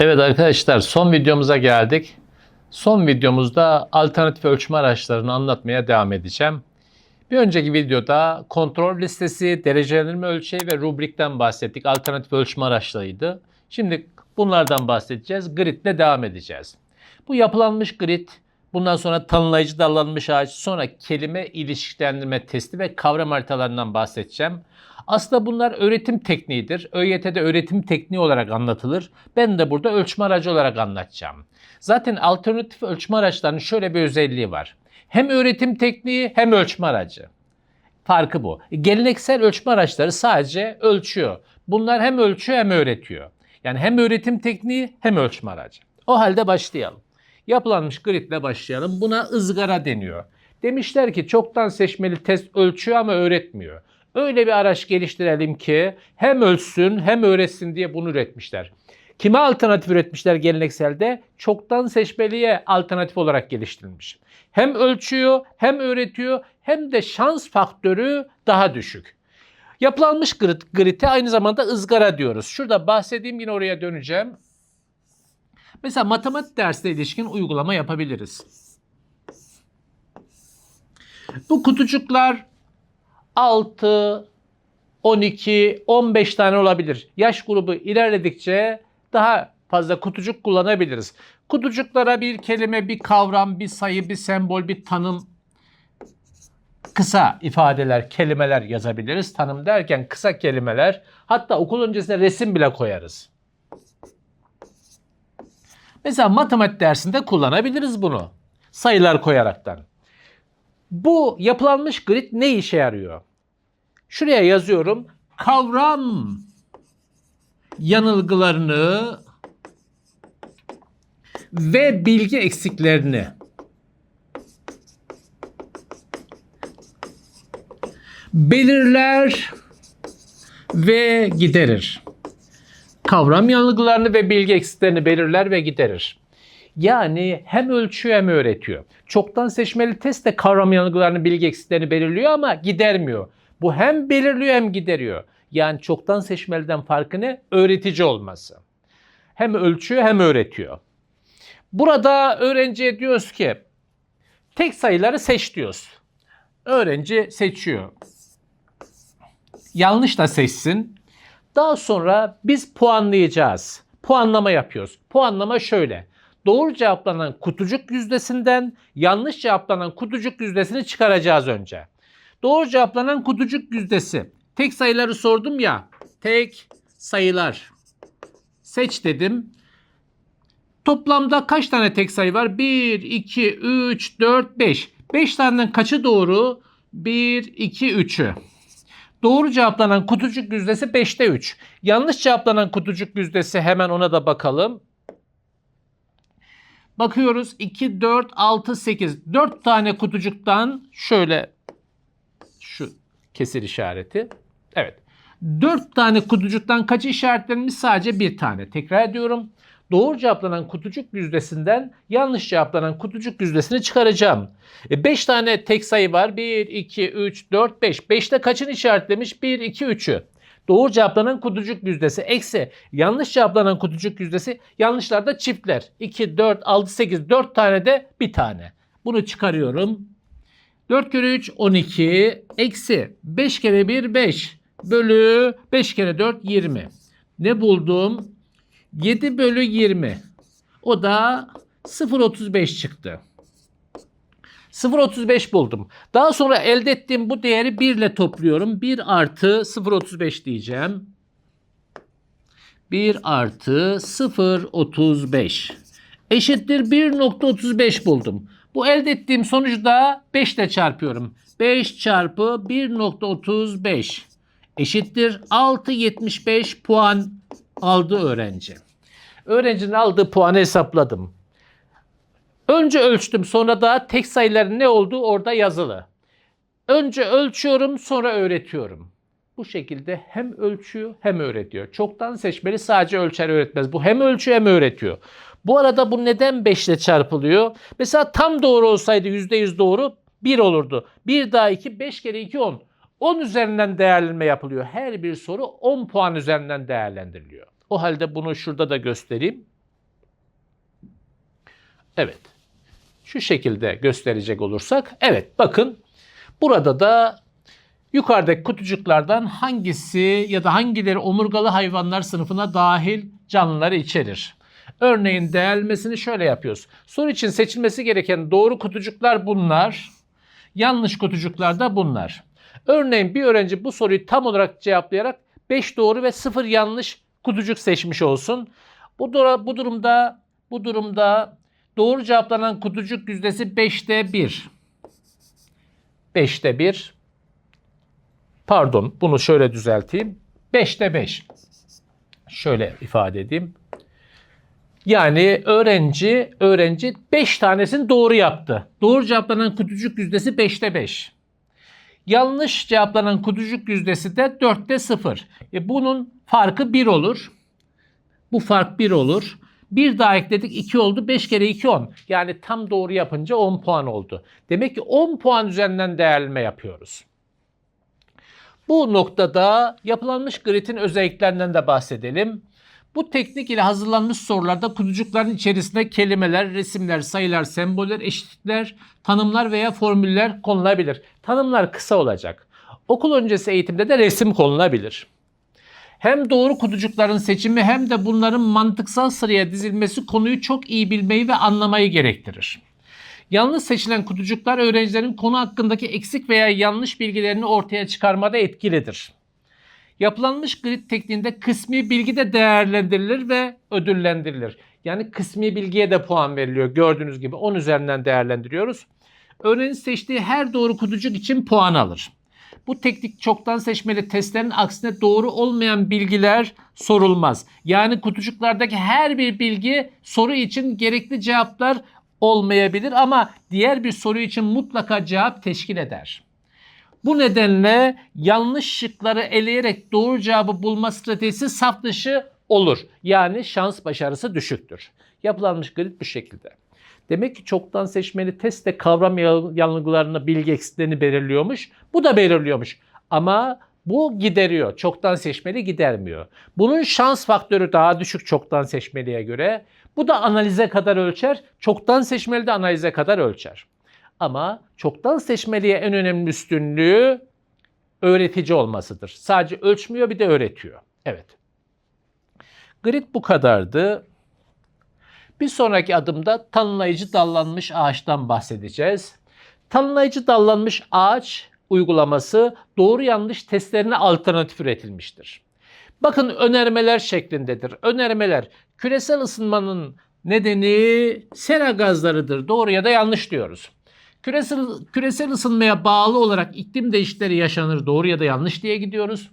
Evet arkadaşlar son videomuza geldik. Son videomuzda alternatif ölçme araçlarını anlatmaya devam edeceğim. Bir önceki videoda kontrol listesi, derecelendirme ölçeği ve rubrikten bahsettik. Alternatif ölçme araçlarıydı. Şimdi bunlardan bahsedeceğiz. Grid'le devam edeceğiz. Bu yapılanmış grid, bundan sonra tanımlayıcı dallanmış ağaç, sonra kelime ilişkilendirme testi ve kavram haritalarından bahsedeceğim. Aslında bunlar öğretim tekniğidir. ÖYT'de öğretim tekniği olarak anlatılır. Ben de burada ölçme aracı olarak anlatacağım. Zaten alternatif ölçme araçlarının şöyle bir özelliği var. Hem öğretim tekniği hem ölçme aracı. Farkı bu. Geleneksel ölçme araçları sadece ölçüyor. Bunlar hem ölçüyor hem öğretiyor. Yani hem öğretim tekniği hem ölçme aracı. O halde başlayalım. Yapılanmış gridle başlayalım. Buna ızgara deniyor. Demişler ki çoktan seçmeli test ölçüyor ama öğretmiyor. Öyle bir araç geliştirelim ki hem ölçsün hem öğretsin diye bunu üretmişler. Kime alternatif üretmişler gelenekselde? Çoktan seçmeliye alternatif olarak geliştirilmiş. Hem ölçüyor, hem öğretiyor, hem de şans faktörü daha düşük. Yapılanmış grid, grid'e aynı zamanda ızgara diyoruz. Şurada bahsedeyim yine oraya döneceğim. Mesela matematik dersine ilişkin uygulama yapabiliriz. Bu kutucuklar 6, 12, 15 tane olabilir. Yaş grubu ilerledikçe daha fazla kutucuk kullanabiliriz. Kutucuklara bir kelime, bir kavram, bir sayı, bir sembol, bir tanım, kısa ifadeler, kelimeler yazabiliriz. Tanım derken kısa kelimeler, hatta okul öncesinde resim bile koyarız. Mesela matematik dersinde kullanabiliriz bunu. Sayılar koyaraktan. Bu yapılanmış grid ne işe yarıyor? Şuraya yazıyorum. Kavram yanılgılarını ve bilgi eksiklerini belirler ve giderir. Kavram yanılgılarını ve bilgi eksiklerini belirler ve giderir. Yani hem ölçüyor hem öğretiyor. Çoktan seçmeli test de kavram yanılgılarını, bilgi eksiklerini belirliyor ama gidermiyor. Bu hem belirliyor hem gideriyor. Yani çoktan seçmeliden farkı ne? Öğretici olması. Hem ölçüyor hem öğretiyor. Burada öğrenciye diyoruz ki tek sayıları seç diyoruz. Öğrenci seçiyor. Yanlış da seçsin. Daha sonra biz puanlayacağız. Puanlama yapıyoruz. Puanlama şöyle. Doğru cevaplanan kutucuk yüzdesinden yanlış cevaplanan kutucuk yüzdesini çıkaracağız önce. Doğru cevaplanan kutucuk yüzdesi. Tek sayıları sordum ya. Tek sayılar. Seç dedim. Toplamda kaç tane tek sayı var? 1, 2, 3, 4, 5. 5 taneden kaçı doğru? 1, 2, 3'ü. Doğru cevaplanan kutucuk yüzdesi 5'te 3. Yanlış cevaplanan kutucuk yüzdesi hemen ona da bakalım. Bakıyoruz 2, 4, 6, 8. 4 tane kutucuktan şöyle şu kesir işareti. Evet. 4 tane kutucuktan kaçı işaretlenmiş? Sadece bir tane. Tekrar ediyorum. Doğru cevaplanan kutucuk yüzdesinden yanlış cevaplanan kutucuk yüzdesini çıkaracağım. 5 tane tek sayı var. 1, 2, 3, 4, 5. 5'te kaçını işaretlemiş? 1, 2, 3'ü. Doğru cevaplanan kutucuk yüzdesi eksi yanlış cevaplanan kutucuk yüzdesi yanlışlarda çiftler. 2, 4, 6, 8 4 tane de bir tane. Bunu çıkarıyorum. 4 kere 3 12 eksi 5 kere 1 5 bölü 5 kere 4 20. Ne buldum? 7 bölü 20. O da 0.35 çıktı. 0.35 buldum. Daha sonra elde ettiğim bu değeri 1 ile topluyorum. 1 artı 0.35 diyeceğim. 1 artı 0.35 eşittir 1.35 buldum. Bu elde ettiğim sonucu da 5 ile çarpıyorum. 5 çarpı 1.35 eşittir 6.75 puan aldı öğrenci. Öğrencinin aldığı puanı hesapladım. Önce ölçtüm sonra da tek sayıların ne olduğu orada yazılı. Önce ölçüyorum sonra öğretiyorum. Bu şekilde hem ölçüyor hem öğretiyor. Çoktan seçmeli sadece ölçer öğretmez. Bu hem ölçüyor hem öğretiyor. Bu arada bu neden 5 ile çarpılıyor? Mesela tam doğru olsaydı %100 doğru 1 olurdu. 1 daha 2 5 kere 2 10. 10 üzerinden değerlendirme yapılıyor. Her bir soru 10 puan üzerinden değerlendiriliyor. O halde bunu şurada da göstereyim. Evet. Şu şekilde gösterecek olursak. Evet bakın burada da yukarıdaki kutucuklardan hangisi ya da hangileri omurgalı hayvanlar sınıfına dahil canlıları içerir? Örneğin değerlemesini şöyle yapıyoruz. Soru için seçilmesi gereken doğru kutucuklar bunlar. Yanlış kutucuklar da bunlar. Örneğin bir öğrenci bu soruyu tam olarak cevaplayarak 5 doğru ve 0 yanlış kutucuk seçmiş olsun. Bu, bu durumda bu durumda doğru cevaplanan kutucuk yüzdesi 5'te 1. 5'te 1. Pardon, bunu şöyle düzelteyim. 5'te 5. Şöyle ifade edeyim. Yani öğrenci öğrenci 5 tanesini doğru yaptı. Doğru cevaplanan kutucuk yüzdesi 5'te 5. Yanlış cevaplanan kutucuk yüzdesi de 4'te 0. E bunun farkı 1 olur. Bu fark 1 olur. Bir daha ekledik 2 oldu. 5 kere 2 10. Yani tam doğru yapınca 10 puan oldu. Demek ki 10 puan üzerinden değerleme yapıyoruz. Bu noktada yapılanmış gridin özelliklerinden de bahsedelim. Bu teknik ile hazırlanmış sorularda kutucukların içerisinde kelimeler, resimler, sayılar, semboller, eşitlikler, tanımlar veya formüller konulabilir. Tanımlar kısa olacak. Okul öncesi eğitimde de resim konulabilir. Hem doğru kutucukların seçimi hem de bunların mantıksal sıraya dizilmesi konuyu çok iyi bilmeyi ve anlamayı gerektirir. Yanlış seçilen kutucuklar öğrencilerin konu hakkındaki eksik veya yanlış bilgilerini ortaya çıkarmada etkilidir. Yapılanmış grid tekniğinde kısmi bilgi de değerlendirilir ve ödüllendirilir. Yani kısmi bilgiye de puan veriliyor. Gördüğünüz gibi 10 üzerinden değerlendiriyoruz. Öğrenci seçtiği her doğru kutucuk için puan alır. Bu teknik çoktan seçmeli testlerin aksine doğru olmayan bilgiler sorulmaz. Yani kutucuklardaki her bir bilgi soru için gerekli cevaplar olmayabilir ama diğer bir soru için mutlaka cevap teşkil eder. Bu nedenle yanlış şıkları eleyerek doğru cevabı bulma stratejisi saf dışı olur. Yani şans başarısı düşüktür. Yapılanmış grid bu şekilde. Demek ki çoktan seçmeli test de kavram yanılgılarını, bilgi eksiklerini belirliyormuş. Bu da belirliyormuş. Ama bu gideriyor. Çoktan seçmeli gidermiyor. Bunun şans faktörü daha düşük çoktan seçmeliye göre. Bu da analize kadar ölçer. Çoktan seçmeli de analize kadar ölçer. Ama çoktan seçmeliye en önemli üstünlüğü öğretici olmasıdır. Sadece ölçmüyor bir de öğretiyor. Evet. Grid bu kadardı. Bir sonraki adımda tanımlayıcı dallanmış ağaçtan bahsedeceğiz. Tanımlayıcı dallanmış ağaç uygulaması doğru yanlış testlerine alternatif üretilmiştir. Bakın önermeler şeklindedir. Önermeler küresel ısınmanın nedeni sera gazlarıdır. Doğru ya da yanlış diyoruz. Küresel, küresel ısınmaya bağlı olarak iklim değişiklikleri yaşanır. Doğru ya da yanlış diye gidiyoruz.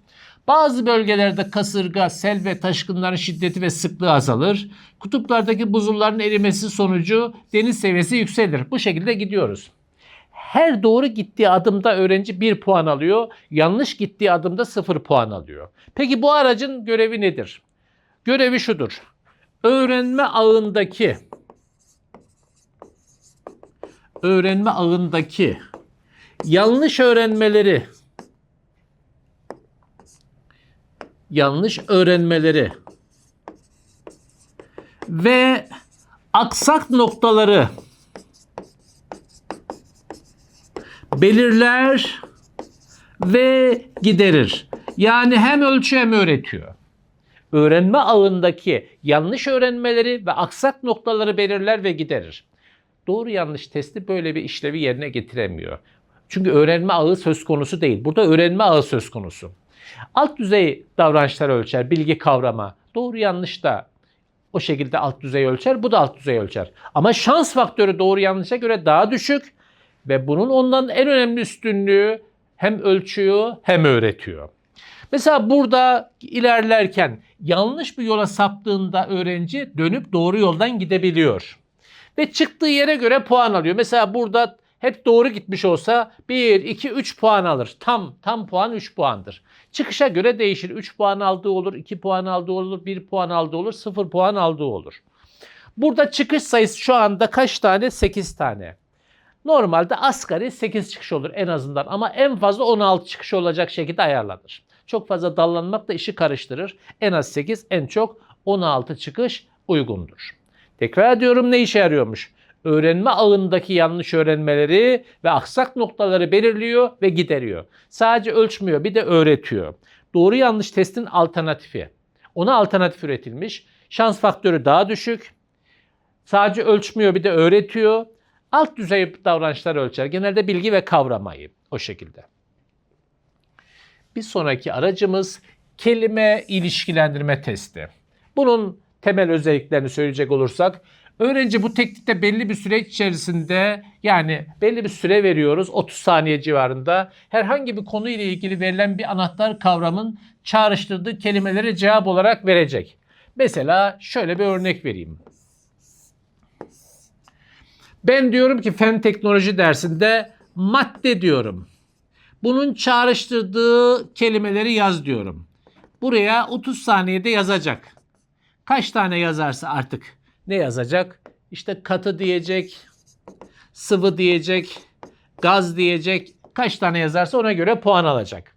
Bazı bölgelerde kasırga, sel ve taşkınların şiddeti ve sıklığı azalır. Kutuplardaki buzulların erimesi sonucu deniz seviyesi yükselir. Bu şekilde gidiyoruz. Her doğru gittiği adımda öğrenci 1 puan alıyor. Yanlış gittiği adımda 0 puan alıyor. Peki bu aracın görevi nedir? Görevi şudur. Öğrenme ağındaki öğrenme ağındaki yanlış öğrenmeleri yanlış öğrenmeleri ve aksak noktaları belirler ve giderir. Yani hem ölçüyor hem öğretiyor. Öğrenme ağındaki yanlış öğrenmeleri ve aksak noktaları belirler ve giderir. Doğru yanlış testi böyle bir işlevi yerine getiremiyor. Çünkü öğrenme ağı söz konusu değil. Burada öğrenme ağı söz konusu. Alt düzey davranışlar ölçer, bilgi kavrama. Doğru yanlış da o şekilde alt düzey ölçer, bu da alt düzey ölçer. Ama şans faktörü doğru yanlışa göre daha düşük ve bunun ondan en önemli üstünlüğü hem ölçüyor hem öğretiyor. Mesela burada ilerlerken yanlış bir yola saptığında öğrenci dönüp doğru yoldan gidebiliyor. Ve çıktığı yere göre puan alıyor. Mesela burada hep doğru gitmiş olsa 1, 2, 3 puan alır. Tam tam puan 3 puandır. Çıkışa göre değişir. 3 puan aldığı olur, 2 puan aldığı olur, 1 puan aldığı olur, 0 puan aldığı olur. Burada çıkış sayısı şu anda kaç tane? 8 tane. Normalde asgari 8 çıkış olur en azından ama en fazla 16 çıkış olacak şekilde ayarlanır. Çok fazla dallanmak da işi karıştırır. En az 8, en çok 16 çıkış uygundur. Tekrar ediyorum ne işe yarıyormuş? Öğrenme ağındaki yanlış öğrenmeleri ve aksak noktaları belirliyor ve gideriyor. Sadece ölçmüyor bir de öğretiyor. Doğru yanlış testin alternatifi. Ona alternatif üretilmiş. Şans faktörü daha düşük. Sadece ölçmüyor bir de öğretiyor. Alt düzey davranışlar ölçer. Genelde bilgi ve kavramayı o şekilde. Bir sonraki aracımız kelime ilişkilendirme testi. Bunun temel özelliklerini söyleyecek olursak öğrenci bu teknikte belli bir süre içerisinde yani belli bir süre veriyoruz 30 saniye civarında herhangi bir konuyla ilgili verilen bir anahtar kavramın çağrıştırdığı kelimeleri cevap olarak verecek. Mesela şöyle bir örnek vereyim. Ben diyorum ki fen teknoloji dersinde madde diyorum. Bunun çağrıştırdığı kelimeleri yaz diyorum. Buraya 30 saniyede yazacak. Kaç tane yazarsa artık ne yazacak? İşte katı diyecek, sıvı diyecek, gaz diyecek. Kaç tane yazarsa ona göre puan alacak.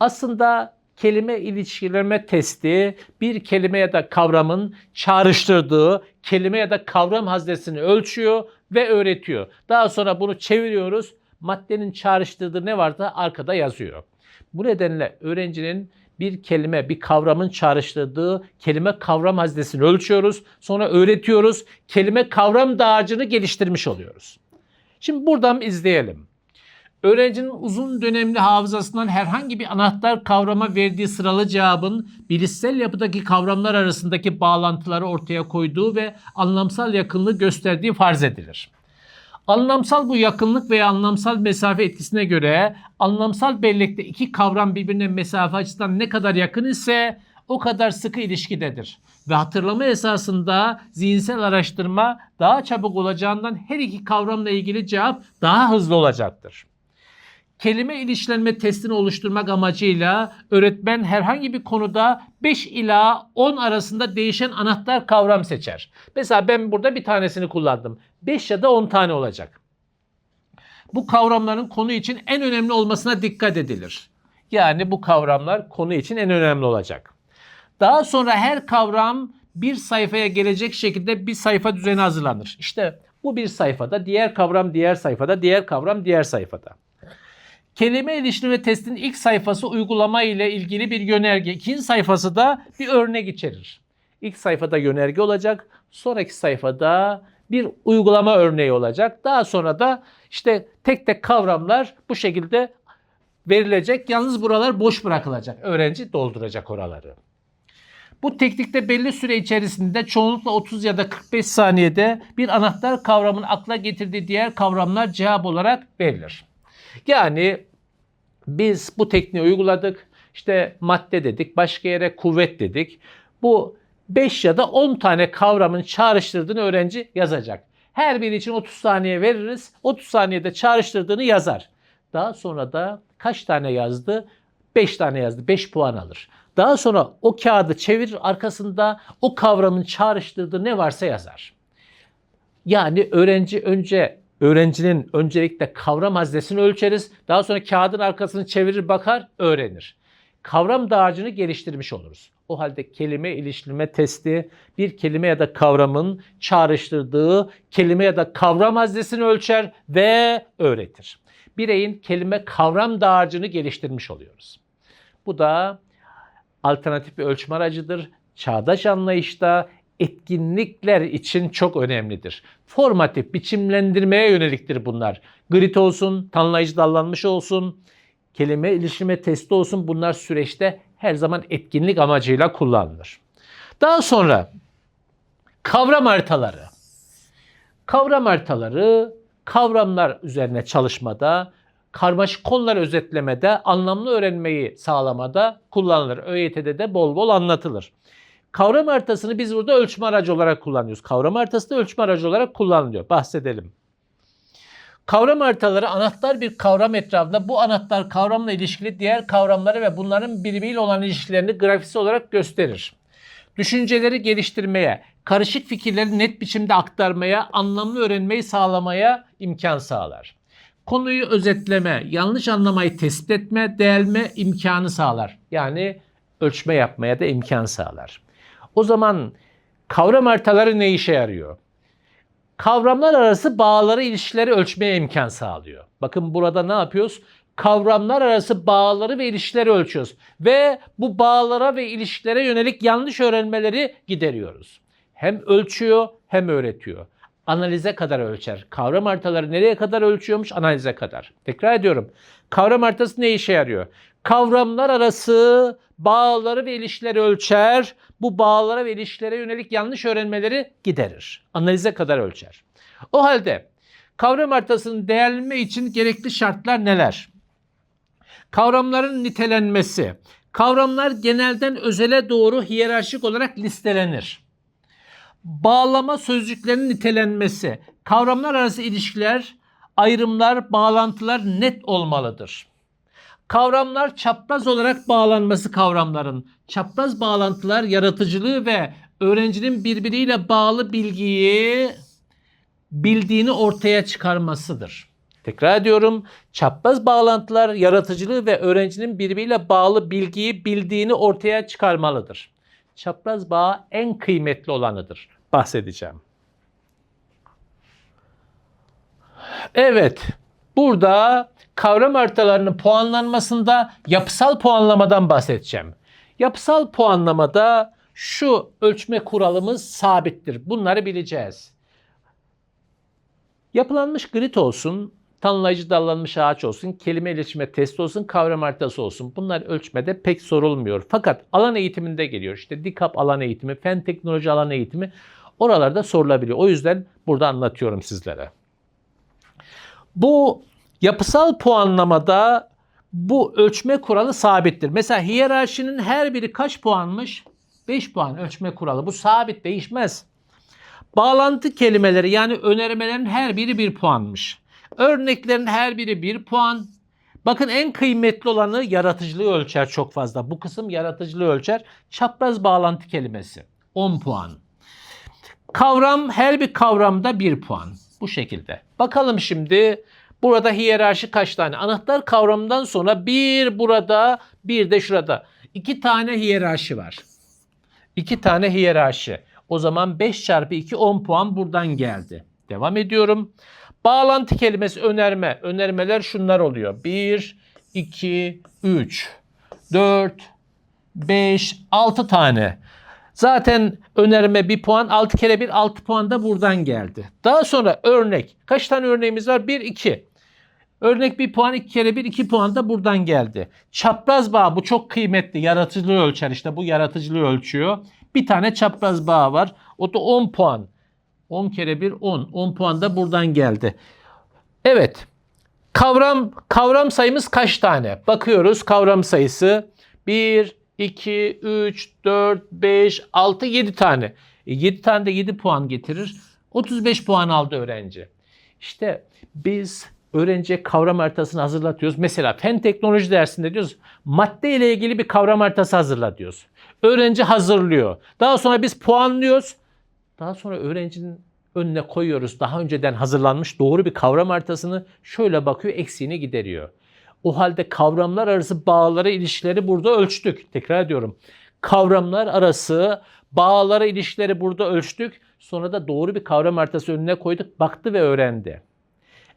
Aslında kelime ilişkilenme testi bir kelime ya da kavramın çağrıştırdığı kelime ya da kavram haznesini ölçüyor ve öğretiyor. Daha sonra bunu çeviriyoruz. Maddenin çağrıştırdığı ne varsa arkada yazıyor. Bu nedenle öğrencinin bir kelime, bir kavramın çağrıştırdığı kelime kavram haznesini ölçüyoruz. Sonra öğretiyoruz. Kelime kavram dağarcığını geliştirmiş oluyoruz. Şimdi buradan izleyelim. Öğrencinin uzun dönemli hafızasından herhangi bir anahtar kavrama verdiği sıralı cevabın bilişsel yapıdaki kavramlar arasındaki bağlantıları ortaya koyduğu ve anlamsal yakınlığı gösterdiği farz edilir. Anlamsal bu yakınlık veya anlamsal mesafe etkisine göre anlamsal bellekte iki kavram birbirine mesafe açısından ne kadar yakın ise o kadar sıkı ilişkidedir. Ve hatırlama esasında zihinsel araştırma daha çabuk olacağından her iki kavramla ilgili cevap daha hızlı olacaktır. Kelime ilişkilenme testini oluşturmak amacıyla öğretmen herhangi bir konuda 5 ila 10 arasında değişen anahtar kavram seçer. Mesela ben burada bir tanesini kullandım. 5 ya da 10 tane olacak. Bu kavramların konu için en önemli olmasına dikkat edilir. Yani bu kavramlar konu için en önemli olacak. Daha sonra her kavram bir sayfaya gelecek şekilde bir sayfa düzeni hazırlanır. İşte bu bir sayfada, diğer kavram diğer sayfada, diğer kavram diğer sayfada. Kelime iliştirme testinin ilk sayfası uygulama ile ilgili bir yönerge. İkinci sayfası da bir örnek içerir. İlk sayfada yönerge olacak. Sonraki sayfada bir uygulama örneği olacak. Daha sonra da işte tek tek kavramlar bu şekilde verilecek. Yalnız buralar boş bırakılacak. Öğrenci dolduracak oraları. Bu teknikte belli süre içerisinde çoğunlukla 30 ya da 45 saniyede bir anahtar kavramın akla getirdiği diğer kavramlar cevap olarak verilir. Yani biz bu tekniği uyguladık. İşte madde dedik, başka yere kuvvet dedik. Bu 5 ya da 10 tane kavramın çağrıştırdığını öğrenci yazacak. Her biri için 30 saniye veririz. 30 saniyede çağrıştırdığını yazar. Daha sonra da kaç tane yazdı? 5 tane yazdı. 5 puan alır. Daha sonra o kağıdı çevirir arkasında o kavramın çağrıştırdığı ne varsa yazar. Yani öğrenci önce öğrencinin öncelikle kavram haznesini ölçeriz. Daha sonra kağıdın arkasını çevirir bakar öğrenir. Kavram dağarcığını geliştirmiş oluruz. O halde kelime iliştirme testi bir kelime ya da kavramın çağrıştırdığı kelime ya da kavram haznesini ölçer ve öğretir. Bireyin kelime kavram dağarcığını geliştirmiş oluyoruz. Bu da alternatif bir ölçme aracıdır. Çağdaş anlayışta etkinlikler için çok önemlidir. Formatif biçimlendirmeye yöneliktir bunlar. Grit olsun, tanımlayıcı dallanmış olsun, kelime ilişkime testi olsun bunlar süreçte her zaman etkinlik amacıyla kullanılır. Daha sonra kavram haritaları. Kavram haritaları kavramlar üzerine çalışmada, karmaşık konular özetlemede, anlamlı öğrenmeyi sağlamada kullanılır. ÖYT'de de bol bol anlatılır. Kavram haritasını biz burada ölçme aracı olarak kullanıyoruz. Kavram haritası da ölçme aracı olarak kullanılıyor. Bahsedelim. Kavram haritaları anahtar bir kavram etrafında bu anahtar kavramla ilişkili diğer kavramları ve bunların birbiriyle olan ilişkilerini grafisi olarak gösterir. Düşünceleri geliştirmeye, karışık fikirleri net biçimde aktarmaya, anlamlı öğrenmeyi sağlamaya imkan sağlar. Konuyu özetleme, yanlış anlamayı tespit etme, değerme imkanı sağlar. Yani ölçme yapmaya da imkan sağlar. O zaman kavram haritaları ne işe yarıyor? kavramlar arası bağları, ilişkileri ölçmeye imkan sağlıyor. Bakın burada ne yapıyoruz? Kavramlar arası bağları ve ilişkileri ölçüyoruz. Ve bu bağlara ve ilişkilere yönelik yanlış öğrenmeleri gideriyoruz. Hem ölçüyor hem öğretiyor. Analize kadar ölçer. Kavram haritaları nereye kadar ölçüyormuş? Analize kadar. Tekrar ediyorum. Kavram haritası ne işe yarıyor? Kavramlar arası bağları ve ilişkileri ölçer. Bu bağlara ve ilişkilere yönelik yanlış öğrenmeleri giderir. Analize kadar ölçer. O halde kavram haritasının değerlenme için gerekli şartlar neler? Kavramların nitelenmesi. Kavramlar genelden özele doğru hiyerarşik olarak listelenir. Bağlama sözcüklerinin nitelenmesi. Kavramlar arası ilişkiler, ayrımlar, bağlantılar net olmalıdır. Kavramlar çapraz olarak bağlanması kavramların. Çapraz bağlantılar yaratıcılığı ve öğrencinin birbiriyle bağlı bilgiyi bildiğini ortaya çıkarmasıdır. Tekrar ediyorum. Çapraz bağlantılar yaratıcılığı ve öğrencinin birbiriyle bağlı bilgiyi bildiğini ortaya çıkarmalıdır. Çapraz bağ en kıymetli olanıdır. Bahsedeceğim. Evet. Burada kavram haritalarının puanlanmasında yapısal puanlamadan bahsedeceğim. Yapısal puanlamada şu ölçme kuralımız sabittir. Bunları bileceğiz. Yapılanmış grid olsun, tanımlayıcı dallanmış ağaç olsun, kelime iletişime testi olsun, kavram haritası olsun. Bunlar ölçmede pek sorulmuyor. Fakat alan eğitiminde geliyor. İşte DİKAP alan eğitimi, fen teknoloji alan eğitimi oralarda sorulabiliyor. O yüzden burada anlatıyorum sizlere. Bu yapısal puanlamada bu ölçme kuralı sabittir. Mesela hiyerarşinin her biri kaç puanmış? 5 puan ölçme kuralı. Bu sabit değişmez. Bağlantı kelimeleri yani önermelerin her biri 1 puanmış. Örneklerin her biri 1 puan. Bakın en kıymetli olanı yaratıcılığı ölçer çok fazla. Bu kısım yaratıcılığı ölçer. Çapraz bağlantı kelimesi 10 puan. Kavram her bir kavramda 1 puan. Bu şekilde. Bakalım şimdi burada hiyerarşi kaç tane? Anahtar kavramından sonra bir burada bir de şurada. İki tane hiyerarşi var. İki tane hiyerarşi. O zaman 5 çarpı 2 10 puan buradan geldi. Devam ediyorum. Bağlantı kelimesi önerme. Önermeler şunlar oluyor. 1, 2, 3, 4, 5, 6 tane. Zaten önerme 1 puan, 6 kere 1 6 puan da buradan geldi. Daha sonra örnek. Kaç tane örneğimiz var? 1, 2. Örnek 1 puan, 2 kere 1 2 puan da buradan geldi. Çapraz bağ bu çok kıymetli. Yaratıcılığı ölçer işte bu yaratıcılığı ölçüyor. Bir tane çapraz bağ var. O da 10 puan. 10 kere 1 10. 10 puan da buradan geldi. Evet. Kavram kavram sayımız kaç tane? Bakıyoruz kavram sayısı 1 2 3 4 5 6 7 tane. E 7 tane de 7 puan getirir. 35 puan aldı öğrenci. İşte biz öğrenciye kavram haritasını hazırlatıyoruz. Mesela fen teknoloji dersinde diyoruz madde ile ilgili bir kavram haritası hazırla diyoruz. Öğrenci hazırlıyor. Daha sonra biz puanlıyoruz. Daha sonra öğrencinin önüne koyuyoruz. Daha önceden hazırlanmış doğru bir kavram haritasını şöyle bakıyor eksiğini gideriyor. O halde kavramlar arası bağları, ilişkileri burada ölçtük. Tekrar ediyorum. Kavramlar arası bağları, ilişkileri burada ölçtük. Sonra da doğru bir kavram haritası önüne koyduk. Baktı ve öğrendi.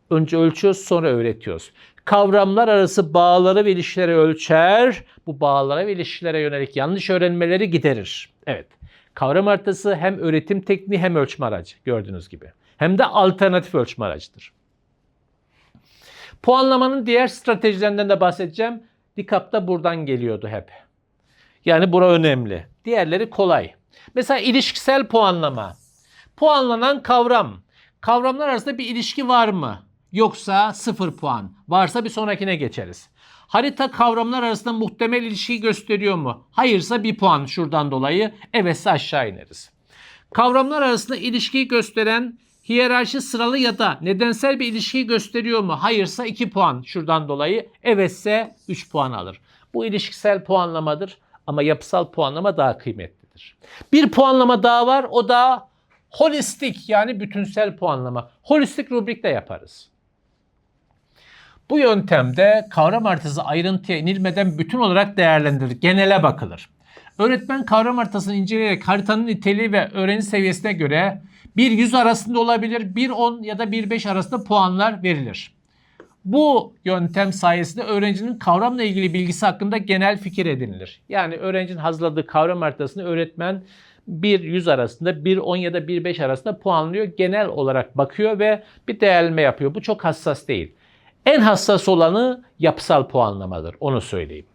Önce ölçüyoruz sonra öğretiyoruz. Kavramlar arası bağları ve ilişkileri ölçer. Bu bağlara ve ilişkilere yönelik yanlış öğrenmeleri giderir. Evet. Kavram haritası hem öğretim tekniği hem ölçme aracı gördüğünüz gibi. Hem de alternatif ölçme aracıdır. Puanlamanın diğer stratejilerinden de bahsedeceğim. DİKAP da buradan geliyordu hep. Yani bura önemli. Diğerleri kolay. Mesela ilişkisel puanlama. Puanlanan kavram. Kavramlar arasında bir ilişki var mı? Yoksa sıfır puan. Varsa bir sonrakine geçeriz. Harita kavramlar arasında muhtemel ilişkiyi gösteriyor mu? Hayırsa bir puan şuradan dolayı. Evetse aşağı ineriz. Kavramlar arasında ilişkiyi gösteren hiyerarşi sıralı ya da nedensel bir ilişkiyi gösteriyor mu? Hayırsa 2 puan şuradan dolayı. Evetse 3 puan alır. Bu ilişkisel puanlamadır ama yapısal puanlama daha kıymetlidir. Bir puanlama daha var o da holistik yani bütünsel puanlama. Holistik rubrikte yaparız. Bu yöntemde kavram haritası ayrıntıya inilmeden bütün olarak değerlendirilir. Genele bakılır. Öğretmen kavram haritasını inceleyerek haritanın niteliği ve öğrenci seviyesine göre 1-100 arasında olabilir, 1-10 ya da 1-5 arasında puanlar verilir. Bu yöntem sayesinde öğrencinin kavramla ilgili bilgisi hakkında genel fikir edinilir. Yani öğrencinin hazırladığı kavram haritasını öğretmen 1-100 arasında, 1-10 ya da 1-5 arasında puanlıyor. Genel olarak bakıyor ve bir değerleme yapıyor. Bu çok hassas değil. En hassas olanı yapısal puanlamadır. Onu söyleyeyim.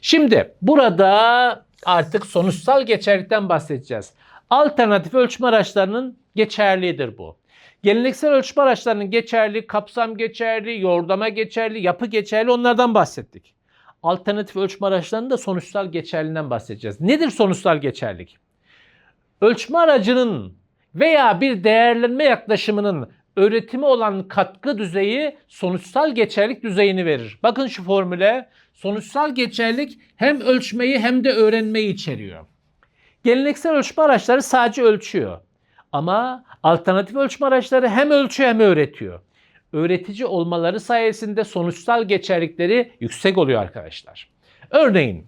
Şimdi burada artık sonuçsal geçerlilikten bahsedeceğiz. Alternatif ölçme araçlarının geçerliğidir bu. Geleneksel ölçme araçlarının geçerli, kapsam geçerli, yordama geçerli, yapı geçerli onlardan bahsettik. Alternatif ölçme araçlarının da sonuçsal geçerliğinden bahsedeceğiz. Nedir sonuçsal geçerlik? Ölçme aracının veya bir değerlenme yaklaşımının öğretime olan katkı düzeyi sonuçsal geçerlik düzeyini verir. Bakın şu formüle. Sonuçsal geçerlik hem ölçmeyi hem de öğrenmeyi içeriyor. Geleneksel ölçme araçları sadece ölçüyor. Ama alternatif ölçme araçları hem ölçüyor hem öğretiyor. Öğretici olmaları sayesinde sonuçsal geçerlikleri yüksek oluyor arkadaşlar. Örneğin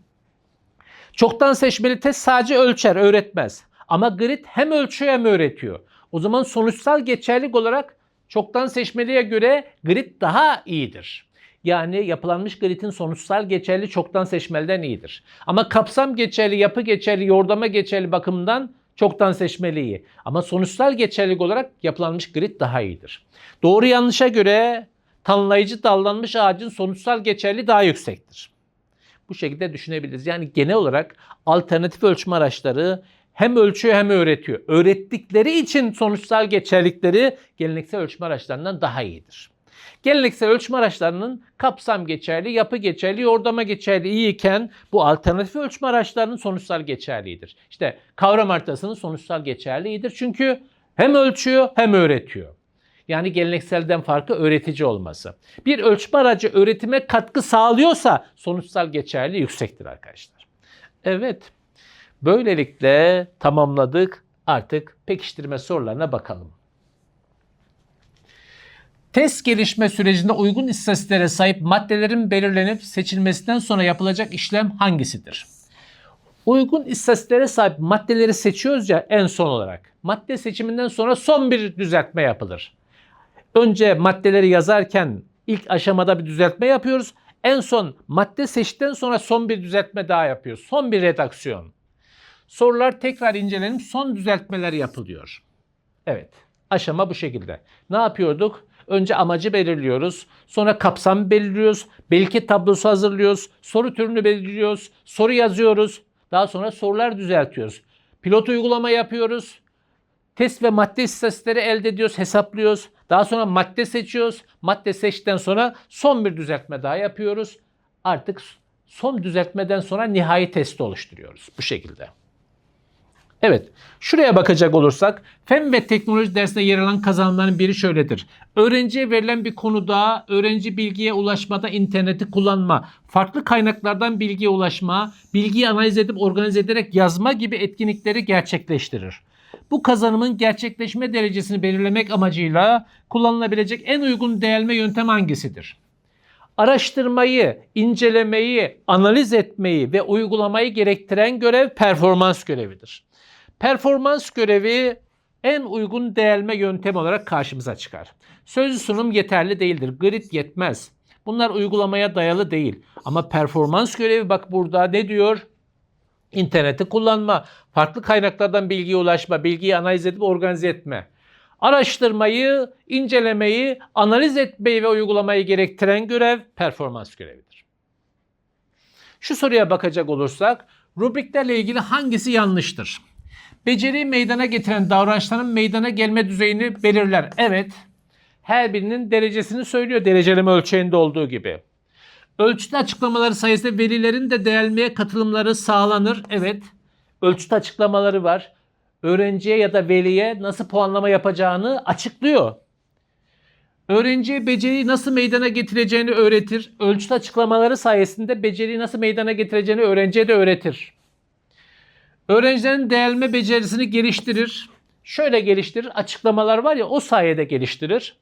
çoktan seçmeli test sadece ölçer, öğretmez. Ama grid hem ölçüyor hem öğretiyor. O zaman sonuçsal geçerlik olarak çoktan seçmeliye göre grid daha iyidir. Yani yapılanmış gridin sonuçsal geçerli çoktan seçmeliden iyidir. Ama kapsam geçerli, yapı geçerli, yordama geçerli bakımından çoktan seçmeli iyi. Ama sonuçsal geçerlilik olarak yapılanmış grid daha iyidir. Doğru yanlışa göre tanımlayıcı dallanmış ağacın sonuçsal geçerli daha yüksektir. Bu şekilde düşünebiliriz. Yani genel olarak alternatif ölçme araçları hem ölçüyor hem öğretiyor. Öğrettikleri için sonuçsal geçerlikleri geleneksel ölçme araçlarından daha iyidir. Geleneksel ölçme araçlarının kapsam geçerli, yapı geçerli, yordama geçerli iyiyken bu alternatif ölçme araçlarının sonuçsal geçerlidir. İşte kavram haritasının sonuçsal geçerlidir. Çünkü hem ölçüyor hem öğretiyor. Yani gelenekselden farkı öğretici olması. Bir ölçme aracı öğretime katkı sağlıyorsa sonuçsal geçerli yüksektir arkadaşlar. Evet. Böylelikle tamamladık. Artık pekiştirme sorularına bakalım. Test gelişme sürecinde uygun istatistiklere sahip maddelerin belirlenip seçilmesinden sonra yapılacak işlem hangisidir? Uygun istatistiklere sahip maddeleri seçiyoruz ya en son olarak. Madde seçiminden sonra son bir düzeltme yapılır. Önce maddeleri yazarken ilk aşamada bir düzeltme yapıyoruz. En son madde seçtikten sonra son bir düzeltme daha yapıyoruz. Son bir redaksiyon. Sorular tekrar incelenip son düzeltmeler yapılıyor. Evet. Aşama bu şekilde. Ne yapıyorduk? Önce amacı belirliyoruz. Sonra kapsamı belirliyoruz. Belki tablosu hazırlıyoruz. Soru türünü belirliyoruz. Soru yazıyoruz. Daha sonra sorular düzeltiyoruz. Pilot uygulama yapıyoruz. Test ve madde istatistikleri elde ediyoruz, hesaplıyoruz. Daha sonra madde seçiyoruz. Madde seçtikten sonra son bir düzeltme daha yapıyoruz. Artık son düzeltmeden sonra nihai testi oluşturuyoruz. Bu şekilde. Evet, şuraya bakacak olursak fen ve teknoloji dersinde yer alan kazanımların biri şöyledir. Öğrenciye verilen bir konuda öğrenci bilgiye ulaşmada interneti kullanma, farklı kaynaklardan bilgiye ulaşma, bilgiyi analiz edip organize ederek yazma gibi etkinlikleri gerçekleştirir. Bu kazanımın gerçekleşme derecesini belirlemek amacıyla kullanılabilecek en uygun değerleme yöntem hangisidir? Araştırmayı, incelemeyi, analiz etmeyi ve uygulamayı gerektiren görev performans görevidir. Performans görevi en uygun değerleme yöntem olarak karşımıza çıkar. Sözlü sunum yeterli değildir. Grid yetmez. Bunlar uygulamaya dayalı değil. Ama performans görevi bak burada ne diyor? İnterneti kullanma, farklı kaynaklardan bilgiye ulaşma, bilgiyi analiz edip organize etme. Araştırmayı, incelemeyi, analiz etmeyi ve uygulamayı gerektiren görev performans görevidir. Şu soruya bakacak olursak, rubriklerle ilgili hangisi yanlıştır? Beceri meydana getiren davranışların meydana gelme düzeyini belirler. Evet. Her birinin derecesini söylüyor dereceleme ölçeğinde olduğu gibi. Ölçüt açıklamaları sayesinde velilerin de değerlemeye katılımları sağlanır. Evet. Ölçüt açıklamaları var. Öğrenciye ya da veliye nasıl puanlama yapacağını açıklıyor. Öğrenciye beceriyi nasıl meydana getireceğini öğretir. Ölçüt açıklamaları sayesinde beceriyi nasıl meydana getireceğini öğrenciye de öğretir. Öğrencilerin değerleme becerisini geliştirir. Şöyle geliştirir. Açıklamalar var ya o sayede geliştirir.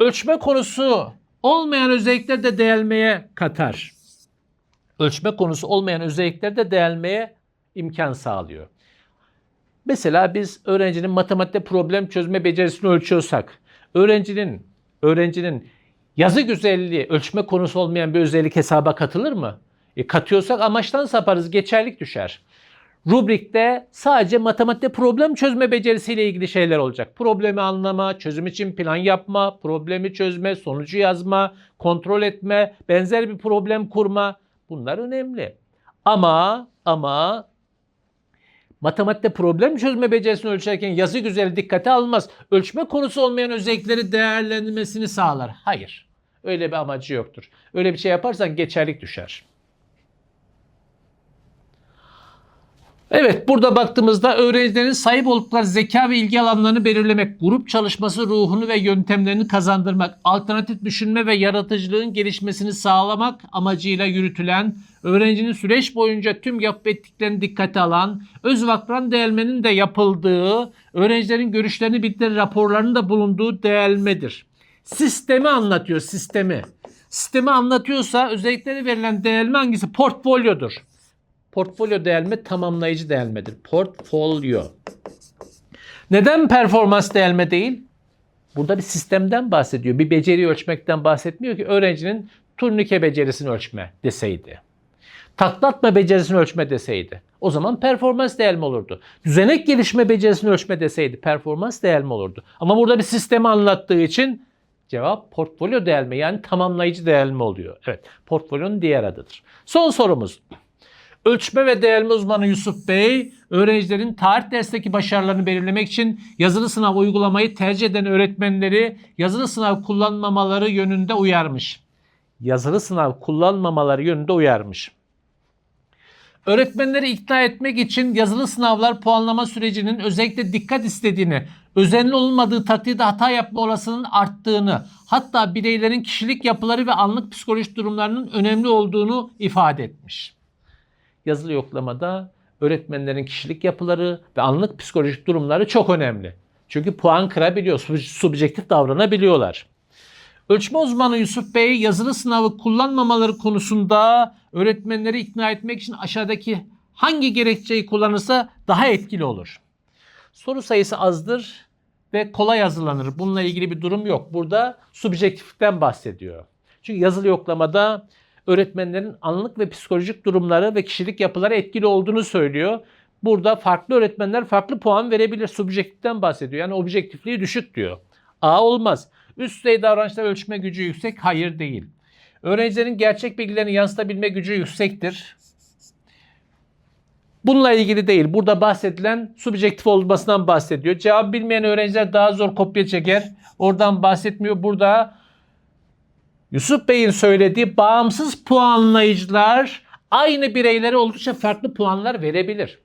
Ölçme konusu olmayan özellikler de değerlemeye katar. Ölçme konusu olmayan özellikler de değerlemeye imkan sağlıyor. Mesela biz öğrencinin matematikte problem çözme becerisini ölçüyorsak, öğrencinin öğrencinin yazı güzelliği ölçme konusu olmayan bir özellik hesaba katılır mı? E, katıyorsak amaçtan saparız, geçerlik düşer. Rubrikte sadece matematikte problem çözme becerisiyle ilgili şeyler olacak. Problemi anlama, çözüm için plan yapma, problemi çözme, sonucu yazma, kontrol etme, benzer bir problem kurma. Bunlar önemli. Ama ama matematikte problem çözme becerisini ölçerken yazı güzeli dikkate almaz. Ölçme konusu olmayan özellikleri değerlendirmesini sağlar. Hayır. Öyle bir amacı yoktur. Öyle bir şey yaparsan geçerlik düşer. Evet burada baktığımızda öğrencilerin sahip oldukları zeka ve ilgi alanlarını belirlemek, grup çalışması ruhunu ve yöntemlerini kazandırmak, alternatif düşünme ve yaratıcılığın gelişmesini sağlamak amacıyla yürütülen, öğrencinin süreç boyunca tüm yapıp ettiklerini dikkate alan, öz vakran değermenin de yapıldığı, öğrencilerin görüşlerini bildiren raporlarının da bulunduğu değermedir. Sistemi anlatıyor, sistemi. Sistemi anlatıyorsa özellikleri verilen değerme hangisi? Portfolyodur. Portfolyo değerme tamamlayıcı değermedir. Portfolyo. Neden performans değerme değil? Burada bir sistemden bahsediyor. Bir beceri ölçmekten bahsetmiyor ki öğrencinin turnike becerisini ölçme deseydi. Taklatma becerisini ölçme deseydi. O zaman performans değerme olurdu. Düzenek gelişme becerisini ölçme deseydi performans değerme olurdu. Ama burada bir sistemi anlattığı için cevap portfolyo değerme yani tamamlayıcı değerme oluyor. Evet portfolyonun diğer adıdır. Son sorumuz. Ölçme ve değerleme uzmanı Yusuf Bey, öğrencilerin tarih dersteki başarılarını belirlemek için yazılı sınav uygulamayı tercih eden öğretmenleri yazılı sınav kullanmamaları yönünde uyarmış. Yazılı sınav kullanmamaları yönünde uyarmış. Öğretmenleri ikna etmek için yazılı sınavlar puanlama sürecinin özellikle dikkat istediğini, özenli olmadığı takdirde hata yapma olasılığının arttığını, hatta bireylerin kişilik yapıları ve anlık psikolojik durumlarının önemli olduğunu ifade etmiş yazılı yoklamada öğretmenlerin kişilik yapıları ve anlık psikolojik durumları çok önemli. Çünkü puan kırabiliyor, subjektif davranabiliyorlar. Ölçme uzmanı Yusuf Bey yazılı sınavı kullanmamaları konusunda öğretmenleri ikna etmek için aşağıdaki hangi gerekçeyi kullanırsa daha etkili olur. Soru sayısı azdır ve kolay hazırlanır. Bununla ilgili bir durum yok. Burada subjektiften bahsediyor. Çünkü yazılı yoklamada öğretmenlerin anlık ve psikolojik durumları ve kişilik yapıları etkili olduğunu söylüyor. Burada farklı öğretmenler farklı puan verebilir. Subjektiften bahsediyor. Yani objektifliği düşük diyor. A olmaz. Üst düzey davranışlar ölçme gücü yüksek. Hayır değil. Öğrencilerin gerçek bilgilerini yansıtabilme gücü yüksektir. Bununla ilgili değil. Burada bahsedilen subjektif olmasından bahsediyor. Cevap bilmeyen öğrenciler daha zor kopya çeker. Oradan bahsetmiyor. Burada Yusuf Bey'in söylediği bağımsız puanlayıcılar aynı bireylere oldukça farklı puanlar verebilir.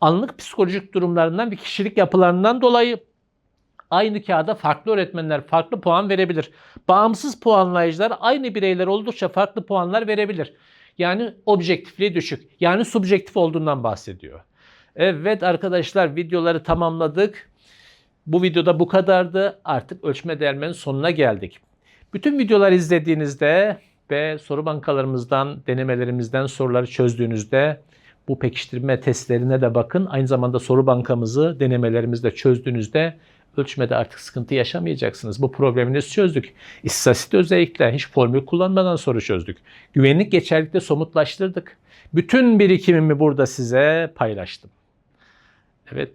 Anlık psikolojik durumlarından ve kişilik yapılarından dolayı aynı kağıda farklı öğretmenler farklı puan verebilir. Bağımsız puanlayıcılar aynı bireyler oldukça farklı puanlar verebilir. Yani objektifliği düşük. Yani subjektif olduğundan bahsediyor. Evet arkadaşlar videoları tamamladık. Bu videoda bu kadardı. Artık ölçme değermenin sonuna geldik. Bütün videoları izlediğinizde ve soru bankalarımızdan, denemelerimizden soruları çözdüğünüzde bu pekiştirme testlerine de bakın. Aynı zamanda soru bankamızı denemelerimizde çözdüğünüzde ölçmede artık sıkıntı yaşamayacaksınız. Bu probleminizi çözdük. İstatistik özellikle hiç formül kullanmadan soru çözdük. Güvenlik geçerlikte somutlaştırdık. Bütün birikimimi burada size paylaştım. Evet.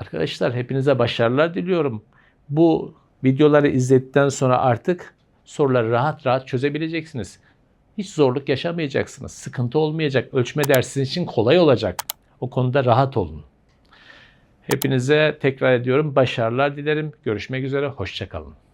Arkadaşlar hepinize başarılar diliyorum. Bu videoları izledikten sonra artık soruları rahat rahat çözebileceksiniz. Hiç zorluk yaşamayacaksınız. Sıkıntı olmayacak. Ölçme dersi için kolay olacak. O konuda rahat olun. Hepinize tekrar ediyorum başarılar dilerim. Görüşmek üzere. Hoşçakalın.